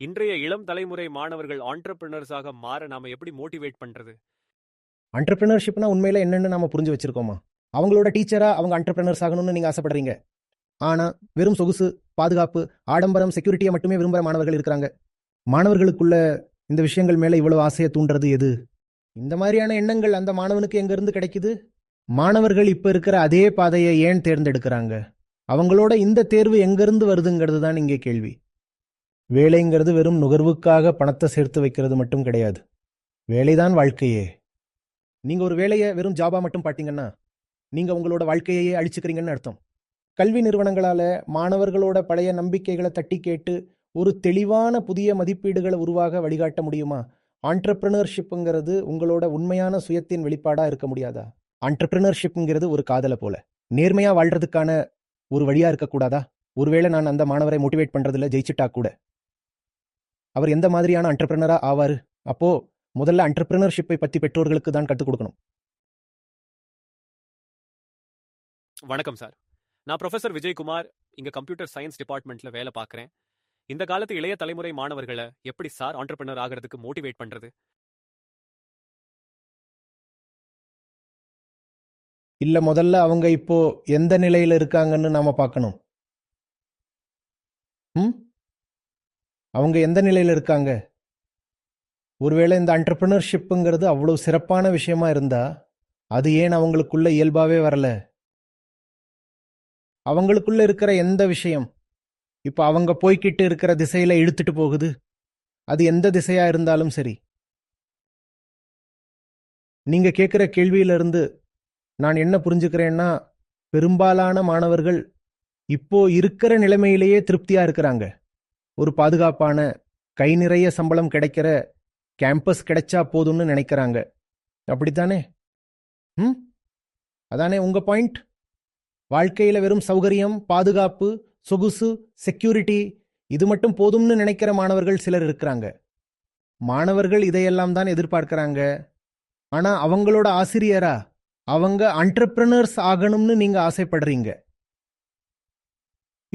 இன்றைய இளம் தலைமுறை மாணவர்கள் ஆண்டர்பிரினர்ஸாக மாற நாம எப்படி மோட்டிவேட் பண்றது? அண்டர்பிரினர்ஷிப்னா உண்மையில என்னன்னு நாம புரிஞ்சு வச்சிருக்கோமா? அவங்களோட டீச்சரா அவங்க அண்டர்பிரினர்ஸ் ஆகணும்னு நீங்க ஆசைப்படுறீங்க. ஆனா வெறும் சொகுசு பாதுகாப்பு ஆடம்பரம் செக்யூரிட்டியை மட்டுமே விரும்புகிற மாணவர்கள் இருக்கிறாங்க. மாணவர்களுக்குள்ள இந்த விஷயங்கள் மேல இவ்வளவு ஆசையை தூண்டுறது எது? இந்த மாதிரியான எண்ணங்கள் அந்த மாணவனுக்கு எங்கேருந்து கிடைக்குது? மாணவர்கள் இப்ப இருக்கிற அதே பாதையை ஏன் தேர்ந்தெடுக்கிறாங்க? அவங்களோட இந்த தேர்வு எங்கிருந்து வருதுங்கிறது தான் இங்கே கேள்வி. வேலைங்கிறது வெறும் நுகர்வுக்காக பணத்தை சேர்த்து வைக்கிறது மட்டும் கிடையாது. வேலைதான் வாழ்க்கையே. நீங்க ஒரு வேலையை வெறும் ஜாபா மட்டும் பார்த்தீங்கன்னா நீங்க உங்களோட வாழ்க்கையையே அழிச்சுக்கிறீங்கன்னு அர்த்தம். கல்வி நிறுவனங்களால மாணவர்களோட பழைய நம்பிக்கைகளை தட்டி கேட்டு ஒரு தெளிவான புதிய மதிப்பீடுகளை உருவாக வழிகாட்ட முடியுமா? ஆண்டர்பிரினர்ஷிப்புங்கிறது உங்களோட உண்மையான சுயத்தின் வெளிப்பாடா இருக்க முடியாதா? ஆண்டர்பிரினர்ஷிப்புங்கிறது ஒரு காதலை போல. நேர்மையா வாழ்றதுக்கான ஒரு வழியா இருக்கக்கூடாதா? ஒருவேளை நான் அந்த மாணவரை மோட்டிவேட் பண்றதுல ஜெயிச்சிட்டா கூட. அவர் எந்த மாதிரியான ஆண்டர்பிரினரா ஆவாரு? அப்போ முதல்ல அண்டர்பிரினர்ஷிப்பை பத்தி பெற்றோர்களுக்கு தான் கற்றுக் கொடுக்கணும். வணக்கம் சார். நான் ப்ரொஃபசர் விஜயகுமார். இங்க கம்ப்யூட்டர் சயின்ஸ் டிபார்ட்மெண்ட்ல வேலை பார்க்கறேன். இந்த காலத்து இளைய தலைமுறை மாணவர்களை எப்படி சார் ஆண்டர்பிரினர் ஆகிறதுக்கு மோட்டிவேட் பண்றது? இல்ல முதல்ல அவங்க இப்போ எந்த நிலையில இருக்காங்கன்னு நாம பார்க்கணும். ம்? அவங்க எந்த நிலையில இருக்காங்க? ஒருவேளை இந்த அண்டர்பிரினர்ஷிப்புங்கிறது அவ்வளவு சிறப்பான விஷயமா இருந்தா அது ஏன் அவங்களுக்குள்ள இயல்பாவே வரல? அவங்களுக்குள்ள இருக்கிற எந்த விஷயம்? இப்போ அவங்க போய்கிட்டு இருக்கிற திசையில இழுத்துட்டு போகுது. அது எந்த திசையா இருந்தாலும் சரி. நீங்க கேட்குற கேள்வியில இருந்து நான் என்ன புரிஞ்சுக்கிறேன்னா பெரும்பாலான மாணவர்கள் இப்போ இருக்கிற நிலைமையிலேயே திருப்தியா இருக்கிறாங்க. ஒரு பாதுகாப்பான கை நிறைய சம்பளம் கிடைக்கிற கேம்பஸ் கிடைச்சா போதும்னு நினைக்கிறாங்க. அப்படித்தானே? ம்? அதானே உங்க பாயிண்ட் வாழ்க்கையில வெறும் சௌகரியம் பாதுகாப்பு சொகுசு செக்யூரிட்டி இது மட்டும் போதும்னு நினைக்கிற மாணவர்கள் சிலர் இருக்கிறாங்க. மாணவர்கள் இதையெல்லாம் தான் எதிர்பார்க்கிறாங்க. ஆனா அவங்களோட ஆசிரியரா? அவங்க அண்டர்பிரனர்ஸ் ஆகணும்னு நீங்க ஆசைப்படுறீங்க.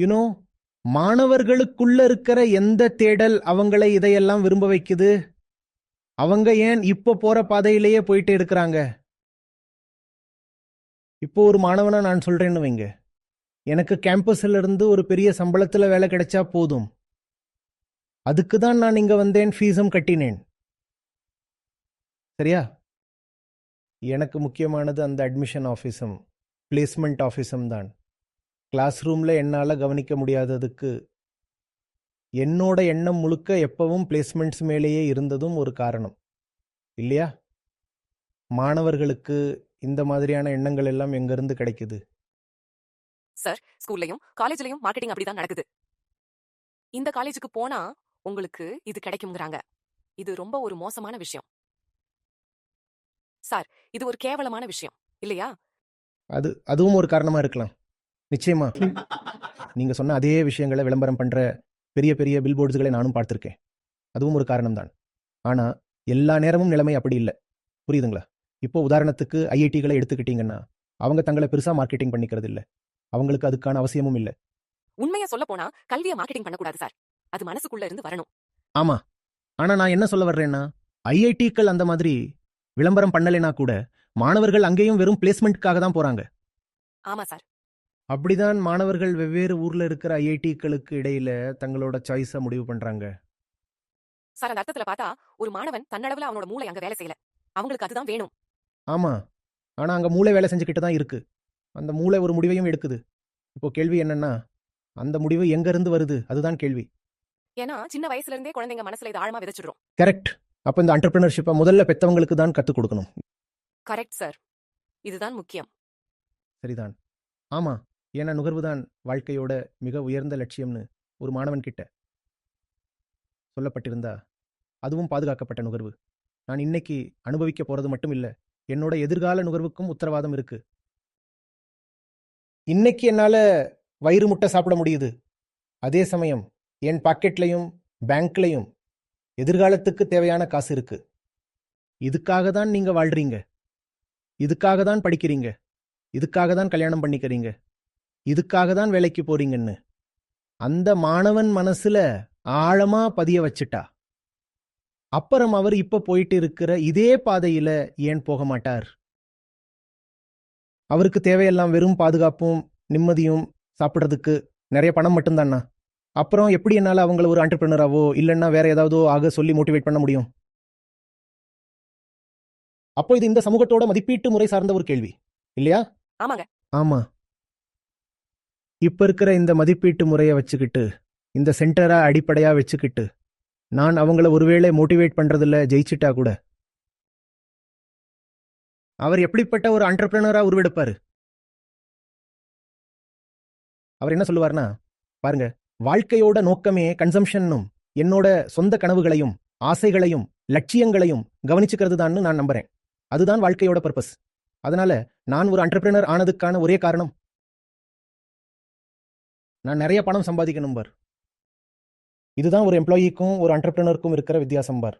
யூனோ மாணவர்களுக்குள்ள இருக்கிற எந்த தேடல் அவங்களை இதையெல்லாம் விரும்ப வைக்குது? அவங்க ஏன் இப்போ போற பாதையிலேயே போயிட்டு இருக்கிறாங்க? இப்போ ஒரு மாணவனா நான் சொல்றேன்னு வைங்க. எனக்கு கேம்பஸ்ல இருந்து ஒரு பெரிய சம்பளத்துல வேலை கிடைச்சா போதும். அதுக்கு தான் நான் இங்க வந்தேன் ஃபீஸும் கட்டினேன். சரியா? எனக்கு முக்கியமானது அந்த அட்மிஷன் ஆஃபீஸும் பிளேஸ்மெண்ட் ஆஃபீஸும் தான். கிளாஸ் ரூம்ல என்னால் கவனிக்க முடியாததுக்கு என்னோட எண்ணம் முழுக்க எப்பவும் பிளேஸ்மெண்ட்ஸ் மேலேயே இருந்ததும் ஒரு காரணம். இல்லையா? மாணவர்களுக்கு இந்த மாதிரியான எண்ணங்கள் எல்லாம் எங்கிருந்து கிடைக்குது? சார் ஸ்கூல்லையும் காலேஜ்லயும் மார்க்கெட்டிங் அப்படிதான் நடக்குது. இந்த காலேஜுக்கு போனா உங்களுக்கு இது கிடைக்கும்ங்கறாங்க. இது ரொம்ப ஒரு மோசமான விஷயம். சார் இது ஒரு கேவலமான விஷயம். இல்லையா? அது அதுவும் ஒரு காரணமா இருக்கலாம். நிச்சயமா. நீங்க சொன்ன அதே விஷயங்களை விளம்பரம் பண்ற பெரிய பெரிய பில்போர்ட்ஸ்களை நானும் பார்த்திருக்கேன். அதுவும் ஒரு காரணம் தான் ஆனா எல்லா நேரமும் நிலைமை அப்படி இல்லை. புரியுதுங்களா? இப்போ உதாரணத்துக்கு ஐஐடிகளை எடுத்துக்கிட்டீங்கன்னா அவங்க தங்களை பெருசா மார்க்கெட்டிங் பண்ணிக்கிறது இல்ல. அவங்களுக்கு அதுக்கான அவசியமும் இல்லை. உண்மையா சொல்ல போனா கல்வியை மார்க்கெட்டிங் பண்ணக்கூடாது சார். அது மனசுக்குள்ள இருந்து வரணும். ஆமா. ஆனா நான் என்ன சொல்ல வர்றேன்னா ஐஐடிக்கள் அந்த மாதிரி விளம்பரம் பண்ணலைனா கூட மாணவர்கள் அங்கேயும் வெறும் பிளேஸ்மெண்ட்காக தான் போறாங்க. ஆமா சார். அப்படிதான் மாணவர்கள் வெவ்வேறு ஊர்ல இருக்கிற ஐஐடிக்களுக்கு இடையில தங்களோட சாய்ஸை முடிவு பண்றாங்க. சார் அந்த அர்த்தத்துல பார்த்தா ஒரு மாணவன் தன்னளவுல அவனோட மூளை அங்க வேலை செய்யல. அவங்களுக்கு அதுதான் வேணும். ஆமா. ஆனா அங்க மூளை வேலை செஞ்சுக்கிட்டு தான் இருக்கு. அந்த மூளை ஒரு முடிவையும் எடுக்குது. இப்போ கேள்வி என்னன்னா அந்த முடிவு எங்க இருந்து வருது? அதுதான் கேள்வி. ஏன்னா சின்ன வயசுல இருந்தே குழந்தைங்க மனசுல இது ஆழமா விதைச்சிடுறோம். கரெக்ட் அப்ப இந்த அண்டர்பிரினர்ஷிப்பை முதல்ல பெத்தவங்களுக்கு தான் கத்துக் கொடுக்கணும். கரெக்ட் சார் இதுதான் முக்கியம். சரிதான். ஆமா. ஏன்னா நுகர்வுதான் வாழ்க்கையோட மிக உயர்ந்த லட்சியம்னு ஒரு மாணவன் கிட்ட சொல்லப்பட்டிருந்தா அதுவும் பாதுகாக்கப்பட்ட நுகர்வு. நான் இன்னைக்கு அனுபவிக்க போறது மட்டும் இல்ல என்னோட எதிர்கால நுகர்வுக்கும் உத்தரவாதம் இருக்கு. இன்னைக்கு என்னால வயிறு முட்டை சாப்பிட முடியுது. அதே சமயம் என் பாக்கெட்லையும் பேங்க்லையும் எதிர்காலத்துக்கு தேவையான காசு இருக்கு. இதுக்காக தான் நீங்க வாழ்றீங்க. இதுக்காக தான் படிக்கிறீங்க. இதுக்காக தான் கல்யாணம் பண்ணிக்கிறீங்க. இதுக்காக தான் வேலைக்கு போறீங்கன்னு. அந்த மாணவன் மனசுல ஆழமா பதிய வச்சுட்டா. அப்புறம் அவர் இப்ப போயிட்டு இருக்கிற இதே பாதையில ஏன் போக மாட்டார்? அவருக்கு தேவையெல்லாம் வெறும் பாதுகாப்பும் நிம்மதியும் சாப்பிட்றதுக்கு நிறைய பணம் மட்டும்தானா? அப்புறம் எப்படி என்னால் அவங்கள ஒரு ஆண்டர்பிரினராவோ இல்லைன்னா வேற ஏதாவதோ ஆக சொல்லி மோட்டிவேட் பண்ண முடியும்? அப்போ இது இந்த சமூகத்தோட மதிப்பீட்டு முறை சார்ந்த ஒரு கேள்வி இல்லையா? ஆமாங்க. ஆமா. இப்ப இருக்கிற இந்த மதிப்பீட்டு முறையை வச்சுக்கிட்டு இந்த சென்டரா அடிப்படையா வச்சுக்கிட்டு நான் அவங்கள ஒருவேளை மோட்டிவேட் பண்றதுல ஜெயிச்சிட்டா கூட. அவர் எப்படிப்பட்ட ஒரு ஆண்டர்பிரினரா உருவெடுப்பாரு? அவர் என்ன சொல்லுவார்னா பாருங்க வாழ்க்கையோட நோக்கமே கன்சம்ஷனும் என்னோட சொந்த கனவுகளையும் ஆசைகளையும் லட்சியங்களையும் கவனிச்சுக்கிறது தான் நான் நம்புறேன். அதுதான் வாழ்க்கையோட பர்பஸ் அதனால நான் ஒரு அண்டர்பிரினர் ஆனதுக்கான ஒரே காரணம் நான் நிறைய பணம் சம்பாதிக்கணும் பார். இதுதான் ஒரு எம்ப்ளாயிக்கும் ஒரு அண்டர்பிரினருக்கும் இருக்கிற வித்தியாசம் பார்.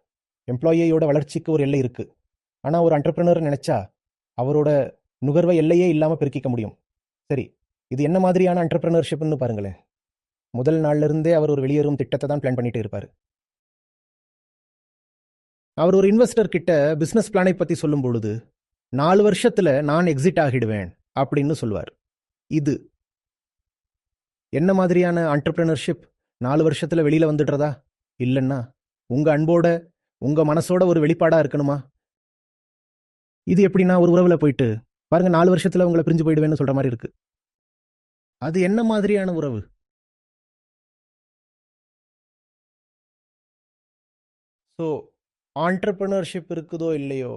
எம்ப்ளாயியோட வளர்ச்சிக்கு ஒரு எல்லை இருக்கு. ஆனா ஒரு அண்டர்பிரினர் நினைச்சா அவரோட நுகர்வை எல்லையே இல்லாம பெருக்கிக்க முடியும். சரி இது என்ன மாதிரியான அண்டர்பிரினர்ஷிப்னு பாருங்களேன். முதல் நாள்ல இருந்தே அவர் ஒரு வெளியேறும் திட்டத்தை தான் பிளான் பண்ணிட்டு இருப்பார். அவர் ஒரு இன்வெஸ்டர் கிட்ட பிசினஸ் பிளானை பத்தி சொல்லும் பொழுது நாலு வருஷத்துல நான் எக்ஸிட் ஆகிடுவேன் அப்படின்னு சொல்லுவார் இது என்ன மாதிரியான ஆண்டர்பிரினர்ஷிப் நாலு வருஷத்துல வெளியில வந்துடுறதா? இல்லைன்னா உங்க அன்போட உங்க மனசோட ஒரு வெளிப்பாடா இருக்கணுமா? இது எப்படின்னா ஒரு உறவுல போயிட்டு பாருங்க நாலு வருஷத்துல உங்களை பிரிஞ்சு போயிடுவேன்னு சொல்ற மாதிரி இருக்கு. அது என்ன மாதிரியான உறவு? ஸோ ஆண்டர்பிரினர்ஷிப் இருக்குதோ இல்லையோ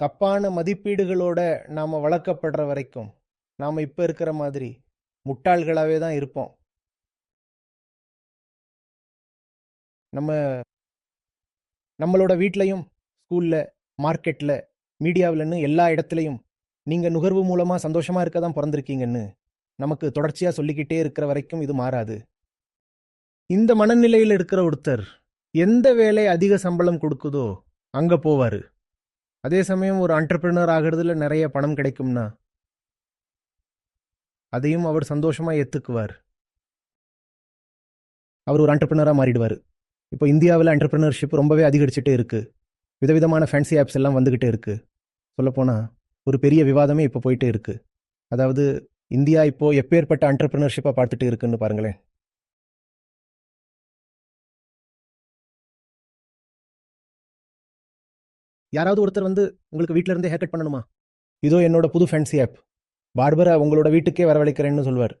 தப்பான மதிப்பீடுகளோட நாம் வளர்க்கப்படுற வரைக்கும் நாம் இப்போ இருக்கிற மாதிரி முட்டாள்களாகவே தான் இருப்போம். நம்ம நம்மளோட வீட்லையும் ஸ்கூலில் மார்க்கெட்டில் மீடியாவிலன்னு எல்லா இடத்துலையும் நீங்கள் நுகர்வு மூலமாக சந்தோஷமாக இருக்க தான் பிறந்திருக்கீங்கன்னு நமக்கு தொடர்ச்சியாக சொல்லிக்கிட்டே இருக்கிற வரைக்கும் இது மாறாது. இந்த மனநிலையில் இருக்கிற ஒருத்தர் எந்த வேலை அதிக சம்பளம் கொடுக்குதோ அங்கே போவார். அதே சமயம் ஒரு ஆண்டர்பிரினர் ஆகிறதுல நிறைய பணம் கிடைக்கும்னா அதையும் அவர் சந்தோஷமாக ஏற்றுக்குவார் அவர் ஒரு அண்டர்பிரினராக மாறிடுவார். இப்போ இந்தியாவில் அண்டர்பிரினர்ஷிப் ரொம்பவே அதிகரிச்சுட்டே இருக்கு. விதவிதமான ஃபேன்சி ஆப்ஸ் எல்லாம் வந்துக்கிட்டே இருக்கு. சொல்லப்போனால் ஒரு பெரிய விவாதமே இப்போ போயிட்டே இருக்கு. அதாவது இந்தியா இப்போ எப்பேற்பட்ட அண்டர்பிரினர்ஷிப்பாக பார்த்துட்டு இருக்குன்னு பாருங்களேன். யாராவது ஒருத்தர் வந்து உங்களுக்கு வீட்டிலேருந்தே ஹேர் கட் பண்ணணுமா? இதோ என்னோட புது ஃபேன்சி ஆப் பார்பரை உங்களோட வீட்டுக்கே வரவழைக்கிறேன்னு சொல்வார்.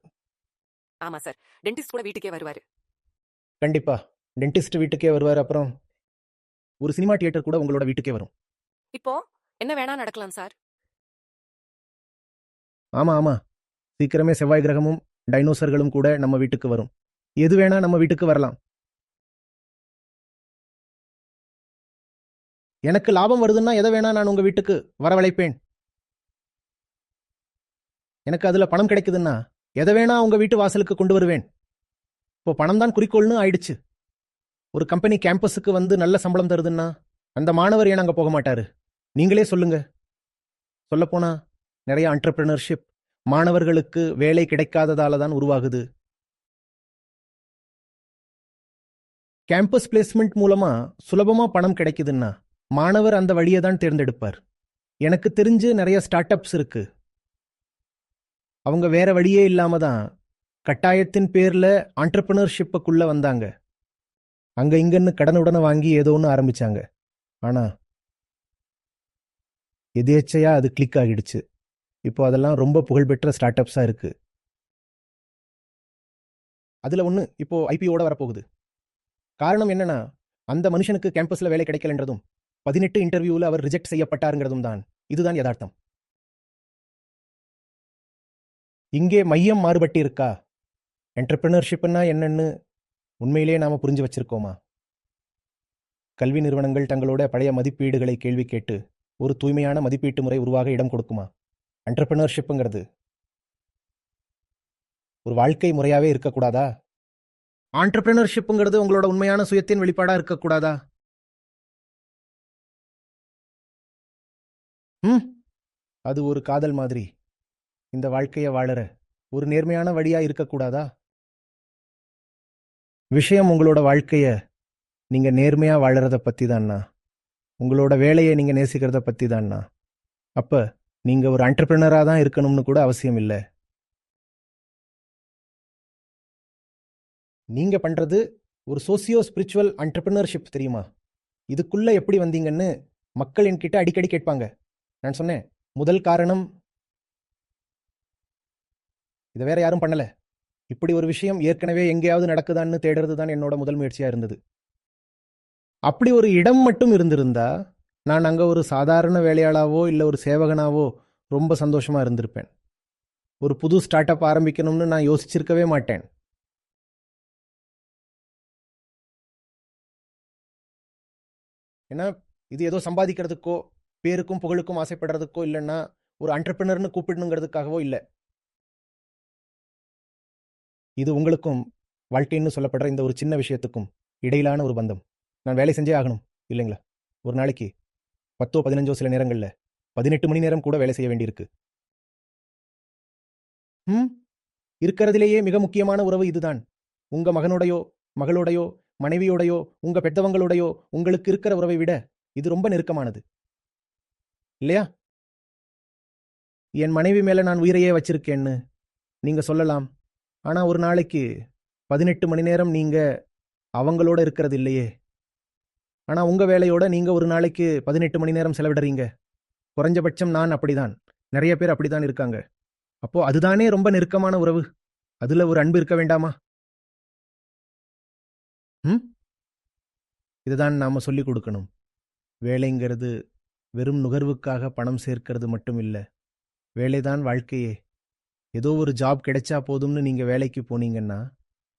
ஆமா சார். டென்டிஸ்ட் கூட வீட்டுக்கே வருவாரு. கண்டிப்பா. டென்டிஸ்ட் வீட்டுக்கே வருவார். அப்புறம் ஒரு சினிமா தியேட்டர் கூட உங்களோட வீட்டுக்கே வரும். இப்போ என்ன வேணா நடக்கலாம் சார். ஆமா ஆமா. சீக்கிரமே செவ்வாய் கிரகமும் டைனோசர்களும் கூட நம்ம வீட்டுக்கு வரும். எது வேணா நம்ம வீட்டுக்கு வரலாம். எனக்கு லாபம் வருதுன்னா எதை வேணா நான் உங்க வீட்டுக்கு வரவழைப்பேன். எனக்கு அதுல பணம் கிடைக்குதுன்னா எதை வேணா உங்க வீட்டு வாசலுக்கு கொண்டு வருவேன். இப்போ பணம் தான் குறிக்கோள்னு ஆயிடுச்சு. ஒரு கம்பெனி கேம்பஸுக்கு வந்து நல்ல சம்பளம் தருதுன்னா அந்த மாணவர் ஏன் அங்க போக மாட்டாரு? நீங்களே சொல்லுங்க. சொல்லப்போனா நிறைய அண்டர்பிரினர்ஷிப் மாணவர்களுக்கு வேலை கிடைக்காததால தான் உருவாகுது. கேம்பஸ் பிளேஸ்மெண்ட் மூலமா சுலபமா பணம் கிடைக்குதுன்னா மாணவர் அந்த வழியை தான் தேர்ந்தெடுப்பார். எனக்கு தெரிஞ்சு நிறைய ஸ்டார்ட் அப்ஸ் இருக்கு. அவங்க வேற வழியே இல்லாம தான் கட்டாயத்தின் பேர்ல ஆண்டர்பிரினர்ஷிப்புக்குள்ள வந்தாங்க. அங்க இங்கன்னு கடனுடனே வாங்கி ஏதோ ஒன்று ஆரம்பிச்சாங்க. ஆனா எதேச்சையா அது கிளிக் ஆகிடுச்சு. இப்போ அதெல்லாம் ரொம்ப புகழ்பெற்ற ஸ்டார்ட் அப்ஸா இருக்கு. அதுல ஒன்று இப்போ ஐபிஓட வரப்போகுது. காரணம் என்னன்னா அந்த மனுஷனுக்கு கேம்பஸ்ல வேலை கிடைக்கலன்றதும் பதினெட்டு இன்டர்வியூவில் அவர் ரிஜெக்ட் செய்யப்பட்டாருங்கிறதும் தான். இதுதான் யதார்த்தம். இங்கே மையம் மாறுபட்டு இருக்கா என்டர்பிரினர்ஷிப்னா என்னன்னு உண்மையிலே நாம புரிஞ்சு வச்சிருக்கோமா? கல்வி நிறுவனங்கள் தங்களோட பழைய மதிப்பீடுகளை கேள்வி கேட்டு ஒரு தூய்மையான மதிப்பீட்டு முறை உருவாக இடம் கொடுக்குமா? என்டர்பிரினர்ஷிப்புங்கிறது ஒரு வாழ்க்கை முறையாவே இருக்கக்கூடாதா? ஆண்டர்பிரினர்ஷிப்புங்கிறது உங்களோட உண்மையான சுயத்தின் வெளிப்பாடா இருக்கக்கூடாதா? ம் அது ஒரு காதல் மாதிரி. இந்த வாழ்க்கையை வாழற. ஒரு நேர்மையான வழியா இருக்கக்கூடாதா? விஷயம் உங்களோட வாழ்க்கைய நீங்க நேர்மையா வாழறத பத்தி தான்ண்ணா உங்களோட வேலையை நீங்க நேசிக்கிறத பத்தி தான்ண்ணா அப்ப நீங்க ஒரு entrepreneur-ஆ தான் இருக்கணும்னு கூட அவசியம் இல்லை. நீங்க பண்றது ஒரு சோசியோ ஸ்பிரிச்சுவல் அண்டர்பிரினர்ஷிப் தெரியுமா? இதுக்குள்ள எப்படி வந்தீங்கன்னு மக்கள் என்கிட்ட அடிக்கடி கேட்பாங்க. நான் சொன்னேன் முதல் காரணம் இதை வேற யாரும் பண்ணல. இப்படி ஒரு விஷயம் ஏற்கனவே எங்கேயாவது நடக்குதான்னு தேடுறது தான் என்னோட முதல் முயற்சியா இருந்தது. அப்படி ஒரு இடம் மட்டும் இருந்திருந்தா நான் அங்க ஒரு சாதாரண வேலையாளாவோ இல்ல ஒரு சேவகனாவோ ரொம்ப சந்தோஷமா இருந்திருப்பேன். ஒரு புது ஸ்டார்ட் அப் ஆரம்பிக்கணும்னு நான் யோசிச்சிருக்கவே மாட்டேன். ஏன்னா இது ஏதோ சம்பாதிக்கிறதுக்கோ பேருக்கும் புகழுக்கும் ஆசைப்படுறதுக்கோ இல்லைன்னா ஒரு அண்டர்பிரினர்னு கூப்பிடணுங்கிறதுக்காகவோ இல்லை. இது உங்களுக்கும் வாழ்க்கைன்னு சொல்லப்படுற இந்த ஒரு சின்ன விஷயத்துக்கும் இடையிலான ஒரு பந்தம். நான் வேலை செஞ்சே ஆகணும் இல்லைங்களா? ஒரு நாளைக்கு பத்தோ பதினஞ்சோ சில நேரங்களில் பதினெட்டு மணி நேரம் கூட வேலை செய்ய வேண்டியிருக்கு. ம்? இருக்கிறதுலேயே மிக முக்கியமான உறவு இதுதான். உங்க மகனோடையோ மகளோடையோ மனைவியோடையோ உங்க பெத்தவங்களோடையோ உங்களுக்கு இருக்கிற உறவை விட இது ரொம்ப நெருக்கமானது. இல்லையா? என் மனைவி மேல நான் உயிரையே வச்சிருக்கேன்னு நீங்க சொல்லலாம். ஆனால் ஒரு நாளைக்கு பதினெட்டு மணி நேரம் நீங்கள் அவங்களோட இருக்கிறது இல்லையே. ஆனால் உங்கள் வேலையோட நீங்கள் ஒரு நாளைக்கு பதினெட்டு மணி நேரம் செலவிடுறீங்க. குறைஞ்சபட்சம் நான் அப்படிதான். நிறைய பேர் அப்படிதான் இருக்காங்க. அப்போது அதுதானே ரொம்ப நெருக்கமான உறவு? அதில் ஒரு அன்பு இருக்க வேண்டாமா? ம்? இதுதான் நாம் சொல்லிக் கொடுக்கணும். வேலைங்கிறது வெறும் நுகர்வுக்காக பணம் சேர்க்கிறது மட்டும் இல்லை. வேலைதான் வாழ்க்கையே. ஏதோ ஒரு ஜாப் கிடைச்சா போதும்னு நீங்க வேலைக்கு போனீங்கன்னா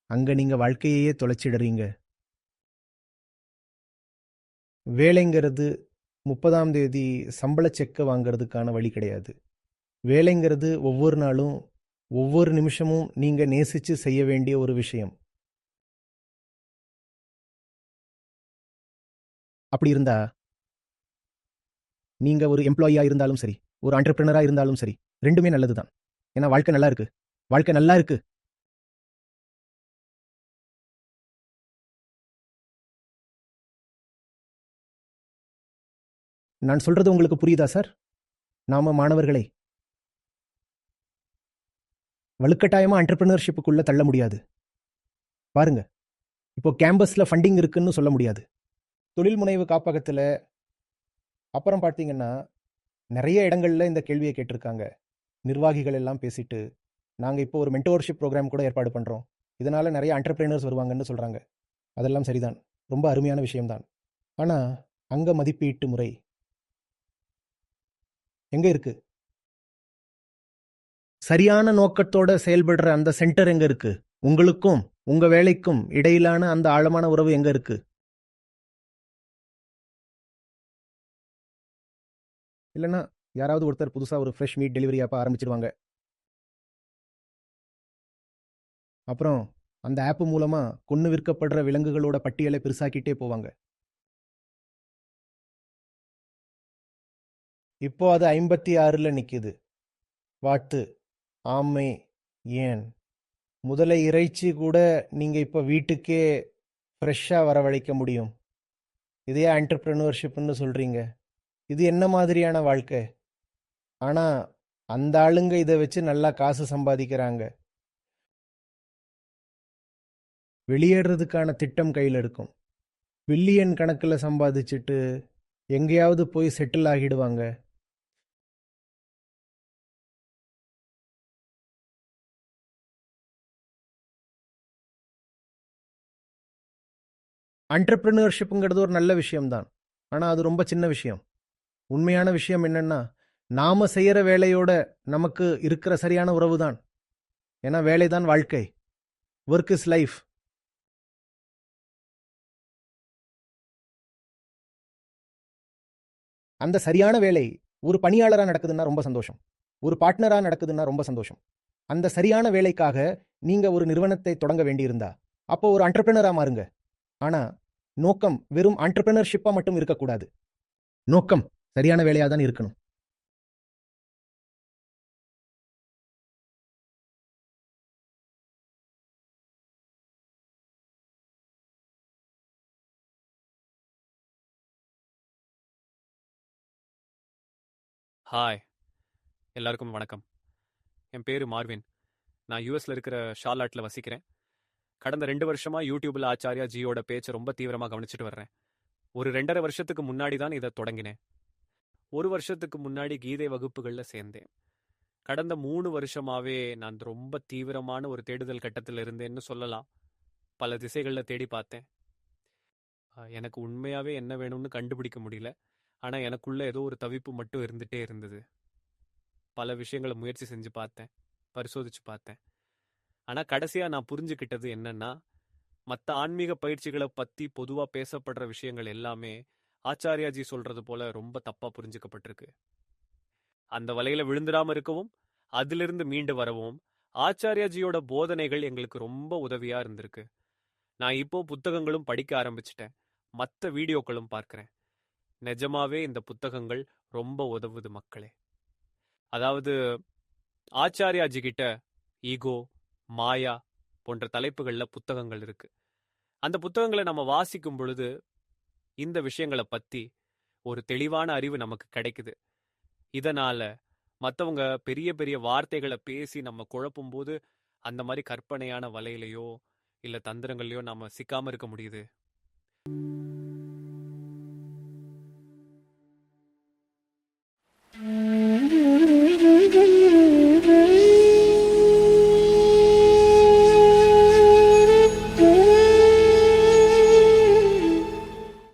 அங்க நீங்க வாழ்க்கையையே தொலைச்சிடுறீங்க. வேலைங்கிறது முப்பதாம் தேதி சம்பள செக்கை வாங்குறதுக்கான வழி கிடையாது. வேலைங்கிறது ஒவ்வொரு நாளும் ஒவ்வொரு நிமிஷமும் நீங்க நேசிச்சு செய்ய வேண்டிய ஒரு விஷயம். அப்படி இருந்தா நீங்க ஒரு எம்ப்ளாயியா இருந்தாலும் சரி ஒரு ஆண்டர்பிரினரா இருந்தாலும் சரி ரெண்டுமே நல்லதுதான். ஏன்னா வாழ்க்கை நல்லா இருக்கு. வாழ்க்கை நல்லா இருக்கு. நான் சொல்றது உங்களுக்கு புரியுதா சார்? நாம மாணவர்களை. வலுக்கட்டாயமா அண்டர்பிரினர்ஷிப்புக்குள்ள தள்ள முடியாது. பாருங்க. இப்போ கேம்பஸ்ல ஃபண்டிங் இருக்குன்னு சொல்ல முடியாது. தொழில் முனைவு காப்பகத்துல அப்புறம் பார்த்தீங்கன்னா நிறைய இடங்கள்ல இந்த கேள்வியை கேட்டிருக்காங்க. நிர்வாகிகள் எல்லாம் பேசிட்டு நாங்கள் இப்போ ஒரு மென்டோர்ஷிப் ப்ரோக்ராம் கூட ஏற்பாடு பண்ணுறோம் இதனால் நிறைய entrepreneurs வருவாங்கன்னு சொல்கிறாங்க அதெல்லாம் சரிதான். ரொம்ப அருமையான விஷயம்தான். ஆனால் அங்க மதிப்பீட்டு முறை எங்கே இருக்கு? சரியான நோக்கத்தோட செயல்படுற அந்த சென்டர் எங்கே இருக்கு? உங்களுக்கும் உங்க வேலைக்கும் இடையிலான அந்த ஆழமான உறவு எங்கே இருக்கு? இல்லைன்னா யாராவது ஒருத்தர் புதுசாக ஒரு ஃப்ரெஷ் மீட் டெலிவரி ஆப்ப ஆரம்பிச்சிடுவாங்க அப்புறம் அந்த ஆப் மூலமாக கொன்று விற்கப்படுற விலங்குகளோட பட்டியலை பெருசாக்கிட்டே போவாங்க. இப்போ அது ஐம்பத்தி ஆறில் நிற்கிது வாட்டு ஆமை ஏன்? முதலை இறைச்சி கூட நீங்கள் இப்போ வீட்டுக்கே ஃப்ரெஷ்ஷாக வரவழைக்க முடியும். இதே ஆண்டர்பிரினர்ஷிப்னு சொல்கிறீங்க இது என்ன மாதிரியான வாழ்க்கை? ஆனா அந்த ஆளுங்க இதை வச்சு நல்லா காசு சம்பாதிக்கிறாங்க. வெளியேறதுக்கான திட்டம் கையில் இருக்கும். பில்லியன் கணக்கில் சம்பாதிச்சுட்டு எங்கேயாவது போய் செட்டில் ஆகிடுவாங்க. அண்டர்பிரினர்ஷிப்புங்கிறது ஒரு நல்ல விஷயம்தான். ஆனால் அது ரொம்ப சின்ன விஷயம். உண்மையான விஷயம் என்னன்னா நாம செய்யற வேலையோட நமக்கு இருக்கிற சரியான உறவு தான் ஏன்னா வேலை தான் வாழ்க்கை. ஒர்க் இஸ் லைஃப் அந்த சரியான வேலை ஒரு பணியாளரா நடக்குதுன்னா ரொம்ப சந்தோஷம். ஒரு பார்ட்னராக நடக்குதுன்னா ரொம்ப சந்தோஷம். அந்த சரியான வேலைக்காக நீங்க ஒரு நிறுவனத்தை தொடங்க வேண்டியிருந்தா அப்போ ஒரு அண்டர்பிரினராக மாறுங்க. ஆனா நோக்கம் வெறும் அண்டர்பிரினர்ஷிப்பாக மட்டும் இருக்கக்கூடாது. நோக்கம் சரியான வேலையாக தான் இருக்கணும். ஹாய் எல்லாருக்கும் வணக்கம். என் பேரு மார்வின். நான் யூஎஸ்ல இருக்கிற ஷார்லாட்டில் வசிக்கிறேன். கடந்த ரெண்டு வருஷமா யூடியூப்ல ஆச்சாரியா ஜியோட பேச்சை ரொம்ப தீவிரமா கவனிச்சுட்டு வர்றேன். ஒரு ரெண்டரை வருஷத்துக்கு முன்னாடி தான் இதை தொடங்கினேன். ஒரு வருஷத்துக்கு முன்னாடி கீதை வகுப்புகள்ல சேர்ந்தேன். கடந்த மூணு வருஷமாவே நான் ரொம்ப தீவிரமான ஒரு தேடுதல் கட்டத்தில் இருந்தேன்னு சொல்லலாம். பல திசைகள்ல தேடி பார்த்தேன். எனக்கு உண்மையாவே என்ன வேணும்னு கண்டுபிடிக்க முடியல. ஆனா எனக்குள்ள ஏதோ ஒரு தவிப்பு மட்டும் இருந்துட்டே இருந்தது. பல விஷயங்களை முயற்சி செஞ்சு பார்த்தேன். பரிசோதிச்சு பார்த்தேன். ஆனா கடைசியா நான் புரிஞ்சுக்கிட்டது என்னன்னா மற்ற ஆன்மீக பயிற்சிகளை பத்தி பொதுவா பேசப்படுற விஷயங்கள் எல்லாமே ஆச்சாரியாஜி சொல்றது போல ரொம்ப தப்பா புரிஞ்சுக்கப்பட்டிருக்கு. அந்த வலையில விழுந்துடாம இருக்கவும் அதிலிருந்து மீண்டு வரவும் ஆச்சாரியாஜியோட போதனைகள் எங்களுக்கு ரொம்ப உதவியா இருந்திருக்கு. நான் இப்போ புத்தகங்களும் படிக்க ஆரம்பிச்சிட்டேன். மற்ற வீடியோக்களும் பார்க்கிறேன். நிஜமாவே இந்த புத்தகங்கள் ரொம்ப உதவுது மக்களே. அதாவது ஆச்சாரியாஜி கிட்ட ஈகோ மாயா போன்ற தலைப்புகள்ல புத்தகங்கள் இருக்கு. அந்த புத்தகங்களை நம்ம வாசிக்கும் பொழுது இந்த விஷயங்களை பத்தி ஒரு தெளிவான அறிவு நமக்கு கிடைக்குது. இதனால மத்தவங்க பெரிய பெரிய வார்த்தைகளை பேசி நம்ம குழப்பும் போது அந்த மாதிரி கற்பனையான வலையிலையோ இல்ல தந்திரங்களையோ நாம சிக்காம இருக்க முடியுது.